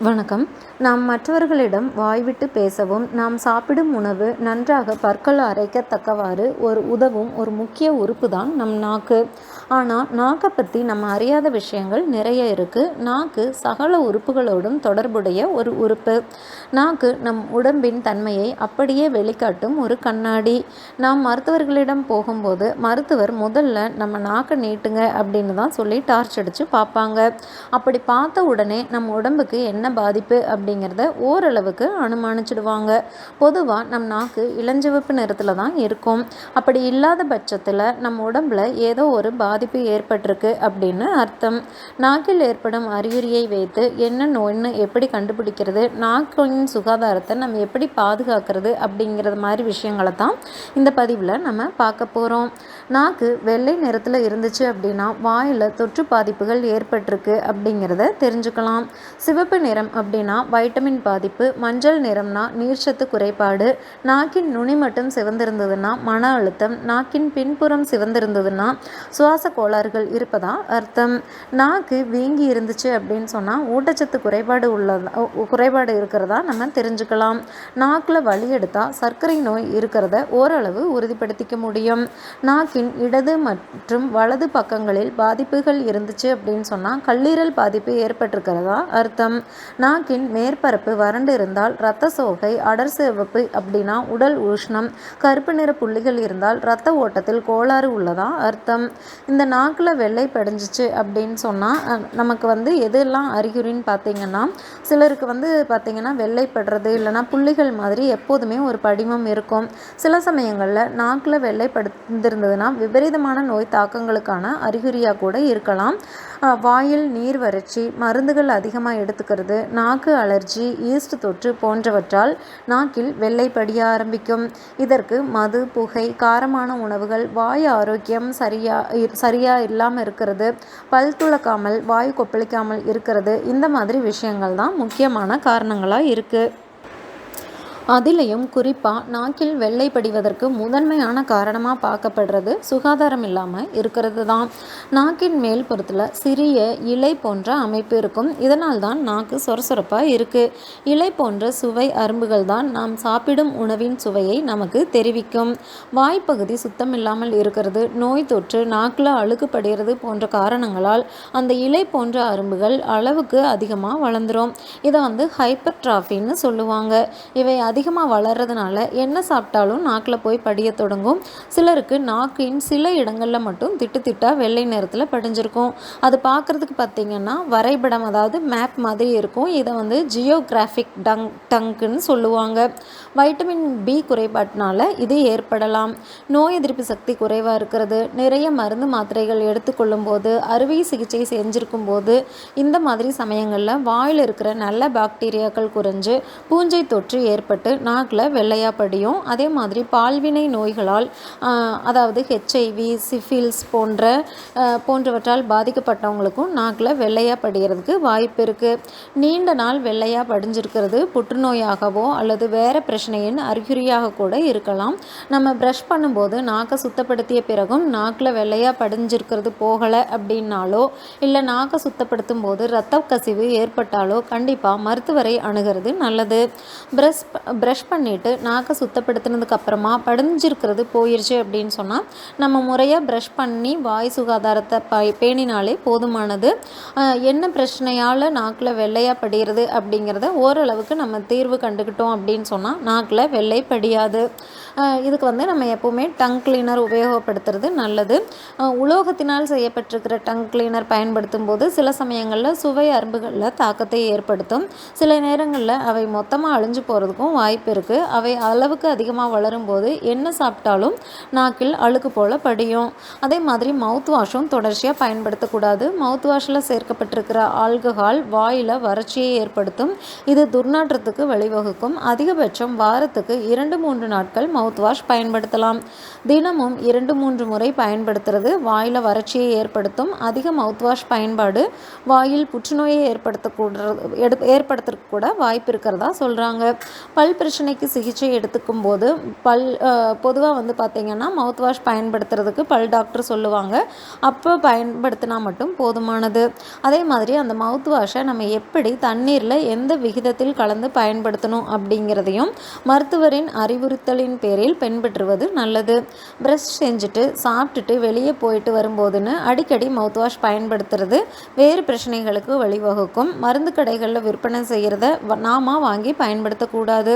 வணக்கம். நாம் மற்றவர்களிடம் வாய்விட்டு பேசவும் நாம் சாப்பிடும் உணவு நன்றாக பற்கள் அரைக்கத்தக்கவாறு ஒரு உதவும் ஒரு முக்கிய உறுப்பு தான் நம் நாக்கு. ஆனால் நாக்கை பற்றி நம்ம அறியாத விஷயங்கள் நிறைய இருக்குது நாக்கு சகல உறுப்புகளோடும் தொடர்புடைய ஒரு உறுப்பு. நாக்கு நம் உடம்பின் தன்மையை அப்படியே வெளிக்காட்டும் ஒரு கண்ணாடி. நாம் மருத்துவர்களிடம் போகும்போது மருத்துவர் முதல்ல நம்ம நாக்கை நீட்டுங்க அப்படின்னு தான் சொல்லி டார்ச் அடித்து பார்ப்பாங்க. அப்படி பார்த்த உடனே நம் உடம்புக்கு என்ன பாதிப்பு அப்படிங்கிறத ஓரளவுக்கு அனுமானிச்சிடுவாங்க. பொதுவாக நம் நாக்கு இளஞ்சிவப்பு நிறத்தில் தான் இருக்கும். அப்படி இல்லாத பட்சத்தில் நம்ம உடம்புல ஏதோ ஒரு பாதிப்பு ஏற்பட்டிருக்கு அப்படின்னு அர்த்தம். நாக்கில் ஏற்படும் அறிகுறியை வைத்து என்ன நோய்னு எப்படி கண்டுபிடிக்கிறது நாக்கின் சுகாதாரத்தை நம்ம எப்படி பாதுகாக்கிறது அப்படிங்கிறது மாதிரி விஷயங்களை தான் இந்த பதிவில் நம்ம பார்க்க போகிறோம் நாக்கு வெள்ளை நிறத்தில் இருந்துச்சு அப்படின்னா வாயில் தொற்று பாதிப்புகள் ஏற்பட்டிருக்கு அப்படிங்கிறத தெரிஞ்சுக்கலாம். சிவப்பு நிறம் அப்படின்னா வைட்டமின் பாதிப்பு மஞ்சள் நிறம்னா நீர்ச்சத்து குறைபாடு நாக்கின் நுனி மட்டும் சிவந்திருந்ததுன்னா மன அழுத்தம் நாக்கின் பின்புறம் சிவந்திருந்ததுன்னா சுவாச கோளாறுகள் இருப்பதா அர்த்தம்? நாக்கு வீங்கி இருந்துச்சு அப்படின்னு சொன்னால் ஊட்டச்சத்து குறைபாடு உள்ளதா குறைபாடு இருக்கிறதா நம்ம தெரிஞ்சுக்கலாம். நாக்கில் வலி எடுத்தால் சர்க்கரை நோய் இருக்கிறத ஓரளவு உறுதிப்படுத்திக்க முடியும். நாக்கின் இடது மற்றும் வலது பக்கங்களில் பாதிப்புகள் இருந்துச்சு அப்படின்னு சொன்னால் கல்லீரல் பாதிப்பு ஏற்பட்டிருக்கிறதா அர்த்தம்? நாக்கின் மேற்பரப்பு வறண்டு இருந்தால் இரத்த சோகை அடர் சிவப்பு அப்படின்னா உடல் உஷ்ணம் கருப்பு நிற புள்ளிகள் இருந்தால் இரத்த ஓட்டத்தில் கோளாறு உள்ளதா அர்த்தம்? இந்த நாக்கில் வெள்ளை படிஞ்சிச்சு அப்படின்னு சொன்னால் நமக்கு வந்து எதெல்லாம் அறிகுறின்னு பார்த்தீங்கன்னா சிலருக்கு வந்து பார்த்திங்கன்னா வெள்ளைப்படுறது இல்லைனா புள்ளிகள் மாதிரி எப்போதுமே ஒரு படிமம் இருக்கும். சில சமயங்களில் நாக்கில் வெள்ளைப்படுத்திருந்ததுன்னா விபரீதமான நோய் தாக்கங்களுக்கான அறிகுறியாக கூட இருக்கலாம். வாயில் நீர் வறட்சி மருந்துகள் அதிகமாக எடுத்துக்கிறது நாக்கு அலர்ஜி ஈஸ்ட் தொற்று போன்றவற்றால் நாக்கில் வெள்ளை படிய ஆரம்பிக்கும். இதற்கு மது புகை காரமான உணவுகள் வாய் ஆரோக்கியம் சரியா சரியாக இல்லாமல் இருக்கிறது பல் துளக்காமல் வாய் கொப்பளிக்காமல் இருக்கிறது இந்த மாதிரி விஷயங்கள் தான் முக்கியமான காரணங்களாக இருக்குது அதிலையும் குறிப்பாக நாக்கில் வெள்ளை படிவதற்கு முதன்மையான காரணமாக பார்க்கப்படுறது சுகாதாரம் இல்லாமல் இருக்கிறது தான் நாக்கின் மேல் புறத்தில் சிறிய இலை போன்ற அமைப்பு இருக்கும். இதனால் தான் நாக்கு சொரசொரப்பாக இருக்குது இலை போன்ற சுவை அரும்புகள் தான் நாம் சாப்பிடும் உணவின் சுவையை நமக்கு தெரிவிக்கும். வாய்ப்பகுதி சுத்தம் இல்லாமல் இருக்கிறது. நோய் தொற்று நாக்கில் அழுக்குப்படுகிறது போன்ற காரணங்களால் அந்த இலை போன்ற அரும்புகள் அளவுக்கு அதிகமாக வளர்ந்துடும் இதை வந்து ஹைப்பர் டிராஃபின்னு சொல்லுவாங்க. இவை அதிகமாக வளர்கிறதுனால என்ன சாப்பிட்டாலும் நாக்கில் போய் படிய தொடங்கும். சிலருக்கு நாக்கின் சில இடங்களில் மட்டும் திட்டு திட்டாக வெள்ளை நிறத்தில் படிஞ்சிருக்கும். அது பார்க்குறதுக்கு பார்த்திங்கன்னா வரைபடம் அதாவது மேப் மாதிரி இருக்கும். இதை வந்து ஜியோகிராஃபிக் டங் டங்குன்னு சொல்லுவாங்க. வைட்டமின் பி குறைபாட்டினால இது ஏற்படலாம். நோய் எதிர்ப்பு சக்தி குறைவாக இருக்கிறது. நிறைய மருந்து மாத்திரைகள் எடுத்துக்கொள்ளும் போது அறுவை சிகிச்சை செஞ்சுருக்கும் போது இந்த மாதிரி சமயங்களில் வாயில் இருக்கிற நல்ல பாக்டீரியாக்கள் குறைஞ்சு பூஞ்சை தொற்று ஏற்பட்டு நாக்கில் வெள்ளையாக படியும். அதே மாதிரி பால்வினை நோய்களால் அதாவது ஹெச்ஐவி சிஃபில்ஸ் போன்ற போன்றவற்றால் பாதிக்கப்பட்டவங்களுக்கும் நாக்கில் வெள்ளையாக படிகிறதுக்கு வாய்ப்பு இருக்குது நீண்ட நாள் வெள்ளையாக படிஞ்சிருக்கிறது புற்றுநோயாகவோ அல்லது வேறு பிரச்சனையின் அறிகுறியாக கூட இருக்கலாம். நம்ம ப்ரஷ் பண்ணும்போது நாக்கை சுத்தப்படுத்திய பிறகும் நாக்கில் வெள்ளையாக படிஞ்சிருக்கிறது போகலை அப்படின்னாலோ இல்லை நாக்கை சுத்தப்படுத்தும் போது ரத்த கசிவு ஏற்பட்டாலோ கண்டிப்பாக மருத்துவரை அணுகிறது நல்லது. ப்ரஷ் ப்ரஷ் பண்ணிவிட்டு நாக்கை சுத்தப்படுத்தினதுக்கு அப்புறமா படிஞ்சிருக்கிறது போயிடுச்சு அப்படின்னு சொன்னால் நம்ம முறையாக ப்ரஷ் பண்ணி வாய் சுகாதாரத்தை ப பேணினாலே போதுமானது. என்ன பிரச்சனையால் நாக்கில் வெள்ளையாக படிகிறது அப்படிங்கிறத ஓரளவுக்கு நம்ம தீர்வு கண்டுக்கிட்டோம் அப்படின்னு சொன்னால் நாக்கில் வெள்ளை படியாது. இதுக்கு வந்து நம்ம எப்போவுமே டங் கிளீனர் உபயோகப்படுத்துறது நல்லது. உலோகத்தினால் செய்யப்பட்டிருக்கிற டங் கிளீனர் பயன்படுத்தும் போது சில சமயங்களில் சுவை அரும்புகளில் தாக்கத்தை ஏற்படுத்தும். சில நேரங்களில் அவை மொத்தமாக அழிஞ்சு போகிறதுக்கும் வாய்ப்பு இருக்குது அவை அளவுக்கு அதிகமாக வளரும் போது என்ன சாப்பிட்டாலும் நாக்கில் அழுக்கு போல் படியும். அதே மாதிரி மவுத் வாஷும் தொடர்ச்சியாக பயன்படுத்தக்கூடாது. மவுத் வாஷில் சேர்க்கப்பட்டிருக்கிற ஆல்கஹால் வாயில் வறட்சியை ஏற்படுத்தும். இது துர்நாற்றத்துக்கு வழிவகுக்கும். அதிகபட்சம் வாரத்துக்கு இரண்டு மூன்று நாட்கள் மவுத் மவுத் வாஷ் பயன்படுத்தலாம். தினமும் இரண்டு மூன்று முறை பயன்படுத்துறது. வாயில் வறட்சியை ஏற்படுத்தும். அதிக மவுத் வாஷ் பயன்பாடு வாயில் புற்றுநோயை ஏற்படுத்தக்கூட எடு ஏற்படுத்துறதுக்கு கூட வாய்ப்பு இருக்கிறதா சொல்கிறாங்க பல் பிரச்சனைக்கு சிகிச்சை எடுத்துக்கும் போது பல் பொதுவாக வந்து பார்த்திங்கன்னா மவுத் வாஷ் பயன்படுத்துறதுக்கு பல் டாக்டர் சொல்லுவாங்க. அப்போ பயன்படுத்தினா மட்டும் போதுமானது. அதே மாதிரி அந்த மவுத் வாஷை நம்ம எப்படி தண்ணீரில் எந்த விகிதத்தில் கலந்து பயன்படுத்தணும் அப்படிங்கிறதையும் மருத்துவரின் அறிவுறுத்தலின் பேர் பேரில் பின்பற்றுவது நல்லது. ப்ரஷ் செஞ்சுட்டு சாப்பிட்டுட்டு வெளியே போயிட்டு வரும்போதுன்னு அடிக்கடி மவுத் வாஷ் பயன்படுத்துறது வேறு பிரச்சனைகளுக்கு வழிவகுக்கும். மருந்து கடைகளில் விற்பனை செய்கிறத நாம வாங்கி பயன்படுத்தக்கூடாது.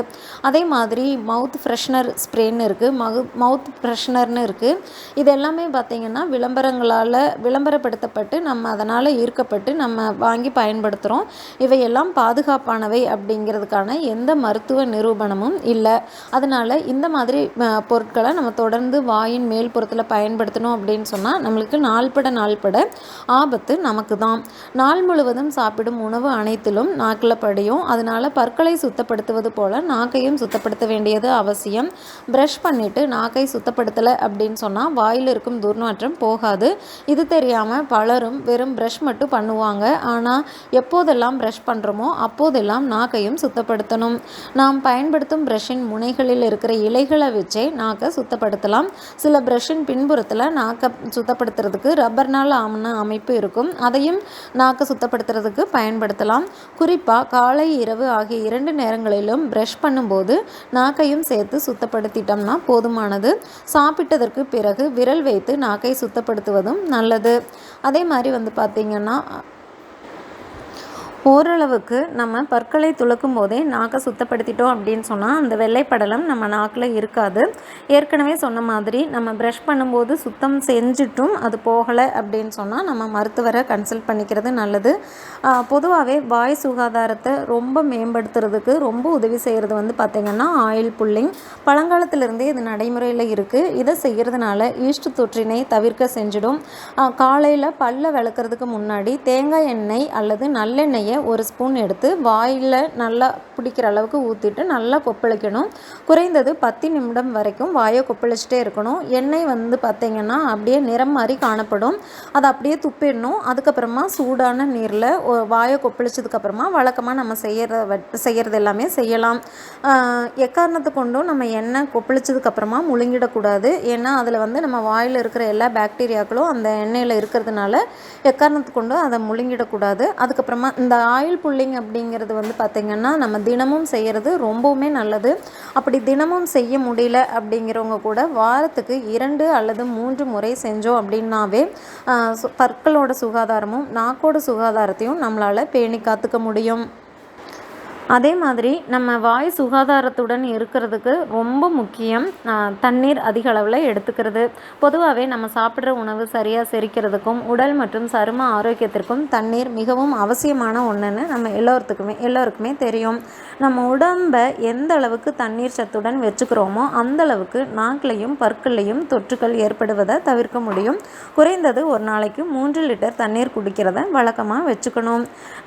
அதே மாதிரி மவுத் ஃப்ரெஷ்னர் ஸ்ப்ரேன்னு இருக்குது மகு மவுத் ஃப்ரெஷ்னர்னு இருக்குது இது எல்லாமே பார்த்திங்கன்னா விளம்பரங்களால் விளம்பரப்படுத்தப்பட்டு நம்ம அதனால் ஈர்க்கப்பட்டு நம்ம வாங்கி பயன்படுத்துகிறோம் இவையெல்லாம் பாதுகாப்பானவை அப்படிங்கிறதுக்கான எந்த மருத்துவ நிரூபணமும் இல்லை. அதனால் இந்த மாதிரி பொருட்களை நம்ம தொடர்ந்து வாயின் மேல் புறத்தில் பயன்படுத்தணும் அப்படின்னு சொன்னால் நம்மளுக்கு நாள்பட நாள்பட ஆபத்து நமக்கு தான். நாள் முழுவதும் சாப்பிடும் உணவு அனைத்திலும் நாக்கில் படியும். அதனால் பற்களை சுத்தப்படுத்துவது போல் நாக்கையும் சுத்தப்படுத்த வேண்டியது அவசியம். ப்ரஷ் பண்ணிவிட்டு நாக்கை சுத்தப்படுத்தலை அப்படின்னு சொன்னால் வாயில் இருக்கும் துர்நாற்றம் போகாது. இது தெரியாமல் பலரும் வெறும் ப்ரஷ் மட்டும் பண்ணுவாங்க. ஆனால் எப்போதெல்லாம் ப்ரஷ் பண்ணுறோமோ அப்போதெல்லாம் நாக்கையும் சுத்தப்படுத்தணும். நாம் பயன்படுத்தும் ப்ரஷ்ஷின் முனைகளில் இருக்கிற இலைகள் வச்சே நாக்கை சுத்தப்படுத்தலாம். சில ப்ரஷ்ஷின் பின்புறத்தில் நாக்கை சுத்தப்படுத்துறதுக்கு ரப்பர்னால் ஆம்ன அமைப்பு இருக்கும். அதையும் நாக்கை சுத்தப்படுத்துறதுக்கு பயன்படுத்தலாம். குறிப்பாக காலை இரவு ஆகிய இரண்டு நேரங்களிலும் ப்ரஷ் பண்ணும்போது நாக்கையும் சேர்த்து சுத்தப்படுத்திட்டோம்னா போதுமானது. சாப்பிட்டதற்கு பிறகு விரல் வைத்து நாக்கை சுத்தப்படுத்துவதும் நல்லது. அதே மாதிரி வந்து பார்த்திங்கன்னா ஓரளவுக்கு நம்ம பற்களை துளக்கும் போதே நாக்கை சுத்தப்படுத்திட்டோம் அப்படின்னு சொன்னால் அந்த வெள்ளைப்படலம் நம்ம நாக்கில் இருக்காது. ஏற்கனவே சொன்ன மாதிரி நம்ம ப்ரஷ் பண்ணும்போது சுத்தம் செஞ்சுட்டும் அது போகலை அப்படின்னு சொன்னால் நம்ம மருத்துவரை கன்சல்ட் பண்ணிக்கிறது நல்லது. பொதுவாகவே வாய் சுகாதாரத்தை ரொம்ப மேம்படுத்துறதுக்கு ரொம்ப உதவி செய்கிறது வந்து பார்த்திங்கன்னா ஆயில் புல்லிங் பழங்காலத்திலிருந்தே இது நடைமுறையில் இருக்குது இதை செய்கிறதுனால ஈஸ்ட் தொற்றினை தவிர்க்க செஞ்சிடும். காலையில் பல்ல விளக்குறதுக்கு முன்னாடி தேங்காய் எண்ணெய் அல்லது நல்லெண்ணெய் தண்ணியை ஒரு ஸ்பூன் எடுத்து வாயில் நல்லா பிடிக்கிற அளவுக்கு ஊற்றிட்டு நல்லா கொப்பளிக்கணும். குறைந்தது பத்து நிமிடம் வரைக்கும் வாயை கொப்பளிச்சிட்டே இருக்கணும். எண்ணெய் வந்து பார்த்திங்கன்னா அப்படியே நிறம் மாதிரி காணப்படும். அதை அப்படியே துப்பிடணும். அதுக்கப்புறமா சூடான நீரில் வாயை கொப்பளிச்சதுக்கப்புறமா வழக்கமாக நம்ம செய்கிற செய்கிறது எல்லாமே செய்யலாம். எக்காரணத்தை கொண்டும் நம்ம எண்ணெய் கொப்பளிச்சதுக்கப்புறமா முழுங்கிடக்கூடாது. ஏன்னா அதில் வந்து நம்ம வாயில் இருக்கிற எல்லா பாக்டீரியாக்களும் அந்த எண்ணெயில் இருக்கிறதுனால எக்காரணத்து கொண்டும் அதை முழுங்கிடக்கூடாது. அதுக்கப்புறமா இந்த ஆயில் புல்லிங் அப்படிங்கிறது வந்து பார்த்திங்கன்னா நம்ம தினமும் செய்கிறது ரொம்பவுமே நல்லது. அப்படி தினமும் செய்ய முடியல அப்படிங்கிறவங்க கூட வாரத்துக்கு இரண்டு அல்லது மூன்று முறை செஞ்சோம் அப்படின்னாவே பற்களோட சுகாதாரமும் நாக்கோட சுகாதாரத்தையும் நம்மளால் பேணி காத்துக்க முடியும். அதே மாதிரி நம்ம வாய் சுகாதாரத்துடன் இருக்கிறதுக்கு ரொம்ப முக்கியம் தண்ணீர் அதிக அளவில் எடுத்துக்கிறது. பொதுவாகவே நம்ம சாப்பிட்ற உணவு சரியாக செரிக்கிறதுக்கும் உடல் மற்றும் சரும ஆரோக்கியத்திற்கும் தண்ணீர் மிகவும் அவசியமான ஒன்றுன்னு நம்ம எல்லோருத்துக்குமே எல்லோருக்குமே தெரியும். நம்ம உடம்பை எந்த அளவுக்கு தண்ணீர் சத்துடன் வச்சுக்கிறோமோ அந்த அளவுக்கு நாக்கிலையும் பற்களையும் தொற்றுகள் ஏற்படுவதை தவிர்க்க முடியும். குறைந்தது ஒரு நாளைக்கு மூன்று லிட்டர் தண்ணீர் குடிக்கிறத வழக்கமாக வச்சுக்கணும்.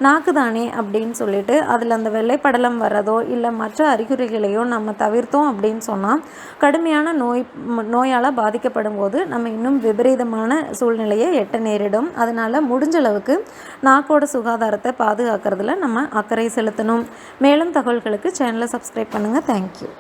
நாக்கு தானே அப்படின்னு சொல்லிட்டு அதில் அந்த வெள்ளை வெள்ளைப்படலம் வர்றதோ இல்லை மற்ற அறிகுறிகளையோ நம்ம தவிர்த்தோம் அப்படின்னு சொன்னால் கடுமையான நோய் நோயால் பாதிக்கப்படும் போது நம்ம இன்னும் விபரீதமான சூழ்நிலையை எட்ட நேரிடும். அதனால் முடிஞ்ச அளவுக்கு நாக்கோட சுகாதாரத்தை பாதுகாக்கிறதுல நம்ம அக்கறை செலுத்தணும். மேலும் தகவல்களுக்கு சேனலை சப்ஸ்கிரைப் பண்ணுங்கள் தேங்க்யூ